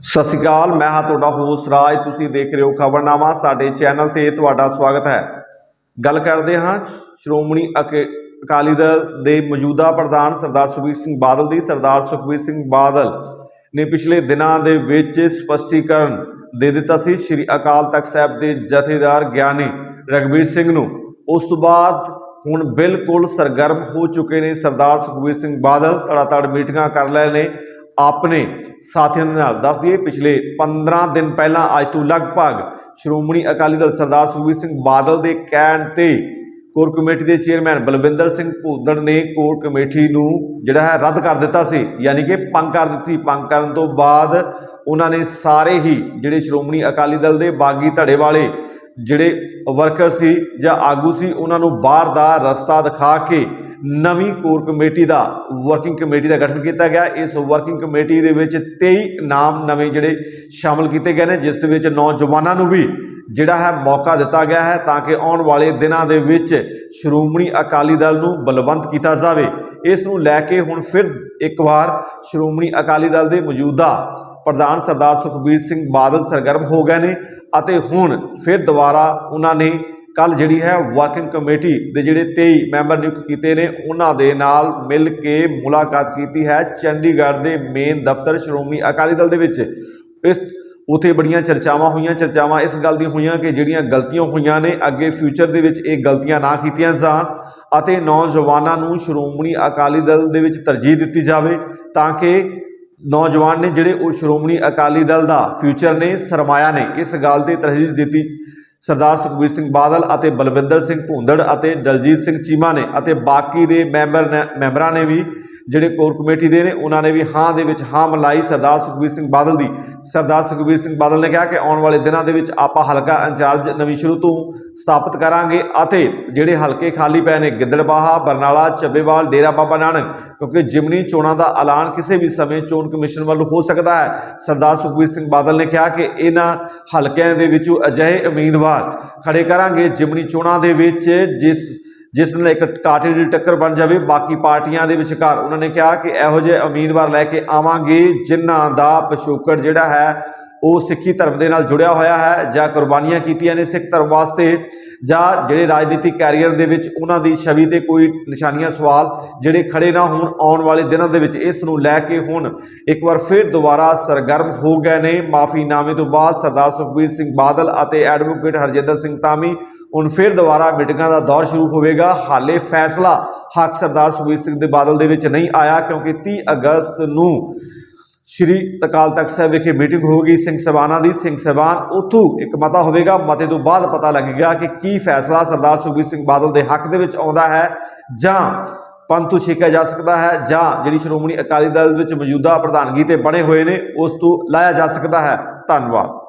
ਸਤਿ ਸ਼੍ਰੀ ਅਕਾਲ, ਮੈਂ ਹਾਂ ਤੁਹਾਡਾ ਹੋਸਟ ਰਾਜ। ਤੁਸੀਂ ਦੇਖ ਰਹੇ ਹੋ ਖਬਰਨਾਮਾ, ਸਾਡੇ ਚੈਨਲ ਤੇ ਤੁਹਾਡਾ ਸਵਾਗਤ ਹੈ। ਗੱਲ ਕਰਦੇ ਹਾਂ ਸ਼੍ਰੋਮਣੀ ਅਕ- ਅਕਾਲੀ ਦਲ ਦੇ ਮੌਜੂਦਾ ਪ੍ਰਧਾਨ ਸਰਦਾਰ ਸੁਖਬੀਰ ਸਿੰਘ ਬਾਦਲ ਦੀ। ਸਰਦਾਰ ਸੁਖਬੀਰ ਸਿੰਘ ਬਾਦਲ ਨੇ ਪਿਛਲੇ ਦਿਨਾਂ ਦੇ ਵਿੱਚ ਸਪਸ਼ਟੀਕਰਨ ਦੇ ਦਿੱਤਾ ਸੀ। ਸ੍ਰੀ ਅਕਾਲ ਤਖਤ ਸਾਹਿਬ ਦੇ ਜਥੇਦਾਰ ਗਿਆਨੀ ਰਗਵੀਰ ਸਿੰਘ ਨੂੰ। ਉਸ ਤੋਂ ਬਾਅਦ ਹੁਣ ਬਿਲਕੁਲ ਸਰਗਰਮ ਹੋ ਚੁੱਕੇ ਨੇ ਸਰਦਾਰ ਸੁਖਬੀਰ ਸਿੰਘ ਬਾਦਲ। ਧੜਾਧੜ ਮੀਟਿੰਗਾਂ ਕਰ ਲਏ ਨੇ। ਆਪਣੇ ਸਾਥੀਆਂ ਦੇ ਨਾਲ। ਦੱਸ ਦਈਏ, ਪਿਛਲੇ 15 ਦਿਨ ਪਹਿਲਾਂ ਅੱਜ ਤੋਂ ਲਗਭਗ ਸ਼੍ਰੋਮਣੀ ਅਕਾਲੀ ਦਲ ਸਰਦਾਰ ਸੁਖਬੀਰ ਸਿੰਘ ਬਾਦਲ ਦੇ ਕਹਿਣ ਤੇ ਕੋਰ ਕਮੇਟੀ ਦੇ ਚੇਅਰਮੈਨ ਬਲਵਿੰਦਰ ਸਿੰਘ ਭੂਦੜ ਨੇ ਕੋਰ ਕਮੇਟੀ ਨੂੰ ਜਿਹੜਾ ਹੈ ਰੱਦ ਕਰ ਦਿੱਤਾ ਸੀ। ਯਾਨੀ ਕਿ ਭੰਗ ਕਰ ਦਿੱਤੀ ਭੰਗ ਕਰਨ ਤੋਂ ਬਾਅਦ ਉਹਨਾਂ ਨੇ ਸਾਰੇ ਹੀ ਜਿਹੜੇ ਸ਼੍ਰੋਮਣੀ ਅਕਾਲੀ ਦਲ ਦੇ ਬਾਗੀ ਧੜੇ ਵਾਲੇ ਜਿਹੜੇ ਵਰਕਰ ਸੀ ਜਾਂ ਆਗੂ ਸੀ, ਉਹਨਾਂ ਨੂੰ ਬਾਹਰ ਦਾ ਰਸਤਾ ਦਿਖਾ ਕੇ ਨਵੀਂ ਕੋਰ ਕਮੇਟੀ ਦਾ ਵਰਕਿੰਗ ਕਮੇਟੀ ਦਾ ਗਠਨ ਕੀਤਾ ਗਿਆ। ਇਸ ਵਰਕਿੰਗ ਕਮੇਟੀ ਦੇ ਵਿੱਚ 23 ਨਾਮ ਨਵੇਂ ਜਿਹੜੇ ਸ਼ਾਮਲ ਕੀਤੇ ਗਏ ਨੇ, ਜਿਸ ਦੇ ਵਿੱਚ ਨੌਜਵਾਨਾਂ ਨੂੰ ਵੀ ਜਿਹੜਾ ਹੈ ਮੌਕਾ ਦਿੱਤਾ ਗਿਆ ਹੈ ਤਾਂ ਕਿ ਆਉਣ ਵਾਲੇ ਦਿਨਾਂ ਦੇ ਵਿੱਚ ਸ਼੍ਰੋਮਣੀ ਅਕਾਲੀ ਦਲ ਨੂੰ ਬਲਵੰਤ ਕੀਤਾ ਜਾਵੇ। ਇਸ ਨੂੰ ਲੈ ਕੇ ਹੁਣ ਫਿਰ ਇੱਕ ਵਾਰ ਸ਼੍ਰੋਮਣੀ ਅਕਾਲੀ ਦਲ ਦੇ ਮੌਜੂਦਾ ਪ੍ਰਧਾਨ ਸਰਦਾਰ ਸੁਖਬੀਰ ਸਿੰਘ ਬਾਦਲ ਸਰਗਰਮ ਹੋ ਗਏ ਨੇ ਅਤੇ ਹੁਣ ਫਿਰ ਦੁਬਾਰਾ ਉਹਨਾਂ ਨੇ ਕੱਲ ਜਿਹੜੀ ਹੈ ਵਰਕਿੰਗ ਕਮੇਟੀ ਦੇ ਜਿਹੜੇ 23 ਮੈਂਬਰ ਨਿਯੁਕਤ ਕੀਤੇ ਨੇ, ਉਹਨਾਂ ਦੇ ਨਾਲ ਮਿਲ ਕੇ ਮੁਲਾਕਾਤ ਕੀਤੀ ਹੈ ਚੰਡੀਗੜ੍ਹ ਦੇ ਮੇਨ ਦਫ਼ਤਰ ਸ਼੍ਰੋਮਣੀ ਅਕਾਲੀ ਦਲ ਦੇ ਵਿੱਚ। ਇਸ, ਉਥੇ ਬੜੀਆਂ ਚਰਚਾਵਾਂ ਹੋਈਆਂ, ਚਰਚਾਵਾਂ ਇਸ ਗੱਲ ਦੀਆਂ ਹੋਈਆਂ ਕਿ ਜਿਹੜੀਆਂ ਗਲਤੀਆਂ ਹੋਈਆਂ ਨੇ, ਅੱਗੇ ਫਿਊਚਰ ਦੇ ਵਿੱਚ ਇਹ ਗਲਤੀਆਂ ਨਾ ਕੀਤੀਆਂ ਜਾਣ ਅਤੇ ਨੌਜਵਾਨਾਂ ਨੂੰ ਸ਼੍ਰੋਮਣੀ ਅਕਾਲੀ ਦਲ ਦੇ ਵਿੱਚ ਤਰਜੀਹ ਦਿੱਤੀ ਜਾਵੇ ਤਾਂ ਕਿ ਨੌਜਵਾਨ ਨੇ ਜਿਹੜੇ ਉਹ ਸ਼੍ਰੋਮਣੀ ਅਕਾਲੀ ਦਲ ਦਾ ਫਿਊਚਰ ਨੇ, ਸਰਮਾਇਆ ਨੇ, ਇਸ ਗੱਲ ਤੇ ਤਰਜੀਹ ਦਿੱਤੀ ਸਰਦਾਰ ਸੁਖਬੀਰ ਸਿੰਘ ਬਾਦਲ ਅਤੇ ਬਲਵਿੰਦਰ ਸਿੰਘ ਭੁੰਦੜ ਅਤੇ ਦਲਜੀਤ ਸਿੰਘ ਚੀਮਾ ਨੇ ਅਤੇ ਬਾਕੀ ਦੇ ਮੈਂਬਰ ਨੇ ਮੈਂਬਰਾਂ ਨੇ ਵੀ ਜਿਹੜੇ ਕੋਰ ਕਮੇਟੀ ਦੇ ਨੇ, ਉਹਨਾਂ ਨੇ ਵੀ ਹਾਂ ਦੇ ਵਿੱਚ ਹਾਂ ਮਲਾਈ ਸਰਦਾਰ ਸੁਖਬੀਰ ਸਿੰਘ ਬਾਦਲ ਦੀ। ਸਰਦਾਰ ਸੁਖਬੀਰ ਸਿੰਘ ਬਾਦਲ ਨੇ ਕਿਹਾ ਕਿ ਆਉਣ ਵਾਲੇ ਦਿਨਾਂ ਦੇ ਵਿੱਚ ਆਪਾਂ ਹਲਕਾ ਇੰਚਾਰਜ ਨਵੀਂ ਸ਼ੁਰੂ ਤੋਂ ਸਥਾਪਿਤ ਕਰਾਂਗੇ ਅਤੇ ਜਿਹੜੇ ਹਲਕੇ ਖਾਲੀ ਪਏ ਨੇ, ਗਿੱਦੜਬਾਹਾ, ਬਰਨਾਲਾ ਚੱਬੇਵਾਲ ਡੇਰਾ ਬਾਬਾ ਨਾਨਕ, ਕਿਉਂਕਿ ਜਿਮਨੀ ਚੋਣਾਂ ਦਾ ਐਲਾਨ ਕਿਸੇ ਵੀ ਸਮੇਂ ਚੋਣ ਕਮਿਸ਼ਨ ਵੱਲੋਂ ਹੋ ਸਕਦਾ ਹੈ। ਸਰਦਾਰ ਸੁਖਬੀਰ ਸਿੰਘ ਬਾਦਲ ਨੇ ਕਿਹਾ ਕਿ ਇਹਨਾਂ ਹਲਕਿਆਂ ਦੇ ਵਿੱਚੋਂ ਅਜਿਹੇ ਉਮੀਦਵਾਰ ਖੜੇ ਕਰਾਂਗੇ ਜਿਮਨੀ ਚੋਣਾਂ ਦੇ ਵਿੱਚ, ਜਿਸ ਜਿਸ ਨਾਲ ਇੱਕ ਕਾਟੇ ਦੀ ਟੱਕਰ ਬਣ ਜਾਵੇ, ਬਾਕੀ ਪਾਰਟੀਆਂ ਦੇ ਵਿਚਕਾਰ ਉਹਨਾਂ ਨੇ ਕਿਹਾ ਕਿ ਇਹੋ ਜਿਹੇ ਉਮੀਦਵਾਰ ਲੈ ਕੇ ਆਵਾਂਗੇ, ਜਿਨ੍ਹਾਂ ਦਾ ਪਿਛੋਕੜ ਜਿਹੜਾ ਹੈ ਉਹ ਸਿੱਖੀ ਧਰਮ ਦੇ ਨਾਲ ਜੁੜਿਆ ਹੋਇਆ ਹੈ ਜਾਂ ਕੁਰਬਾਨੀਆਂ ਕੀਤੀਆਂ ਨੇ ਸਿੱਖ ਧਰਮ ਵਾਸਤੇ ਜਾਂ ਜਿਹੜੇ ਰਾਜਨੀਤਿਕ ਕੈਰੀਅਰ ਦੇ ਵਿੱਚ ਉਹਨਾਂ ਦੀ ਛਵੀ ਤੇ ਕੋਈ ਨਿਸ਼ਾਨੀਆਂ ਸਵਾਲ ਜਿਹੜੇ ਖੜੇ ਨਾ ਹੋਣ, ਆਉਣ ਵਾਲੇ ਦਿਨਾਂ ਦੇ ਵਿੱਚ ਇਸ ਨੂੰ ਲੈ ਕੇ ਹੁਣ ਇੱਕ ਵਾਰ ਫਿਰ ਦੁਬਾਰਾ ਸਰਗਰਮ ਹੋ ਗਏ ਨੇ ਮਾਫੀਨਾਮੇ ਤੋਂ ਬਾਅਦ ਸਰਦਾਰ ਸੁਖਬੀਰ ਸਿੰਘ ਬਾਦਲ ਅਤੇ ਐਡਵੋਕੇਟ ਹਰਜਿੰਦਰ ਸਿੰਘ ਤਾਮੀ ਹੁਣ ਫਿਰ ਦੁਬਾਰਾ ਮੀਟਿੰਗਾਂ ਦਾ ਦੌਰ ਸ਼ੁਰੂ ਹੋਵੇਗਾ। ਹਾਲੇ ਫੈਸਲਾ ਹੱਕ ਸਰਦਾਰ ਸੁਖਬੀਰ ਸਿੰਘ ਦੇ ਬਾਦਲ ਦੇ ਵਿੱਚ ਨਹੀਂ ਆਇਆ ਕਿਉਂਕਿ 30 ਅਗਸਤ ਨੂੰ ਸ਼੍ਰੀ ਅਕਾਲ ਤਖਤ ਸਾਹਿਬ ਵਿਖੇ ਮੀਟਿੰਗ ਹੋਊਗੀ ਸਿੰਘ ਸਭਾਨਾਂ ਦੀ, ਸਿੰਘ ਸਭਾਨ ਉਥੋਂ ਇੱਕ ਮਤਾ ਹੋਵੇਗਾ। ਮਤੇ ਤੋਂ ਬਾਅਦ ਪਤਾ ਲੱਗੇਗਾ ਕਿ ਕੀ ਫੈਸਲਾ ਸਰਦਾਰ ਸੁਖਬੀਰ ਸਿੰਘ ਬਾਦਲ ਦੇ ਹੱਕ ਦੇ ਵਿੱਚ ਆਉਂਦਾ ਹੈ ਜਾਂ ਪੰਥੂ ਛੇਕਿਆ ਜਾ ਸਕਦਾ ਹੈ ਜਾਂ ਜਿਹੜੀ ਸ਼੍ਰੋਮਣੀ ਅਕਾਲੀ ਦਲ ਵਿੱਚ ਮੌਜੂਦਾ ਪ੍ਰਧਾਨਗੀ ਤੇ ਬਣੇ ਹੋਏ ਨੇ, ਉਸ ਤੋਂ ਲਾਇਆ ਜਾ ਸਕਦਾ ਹੈ। ਧੰਨਵਾਦ।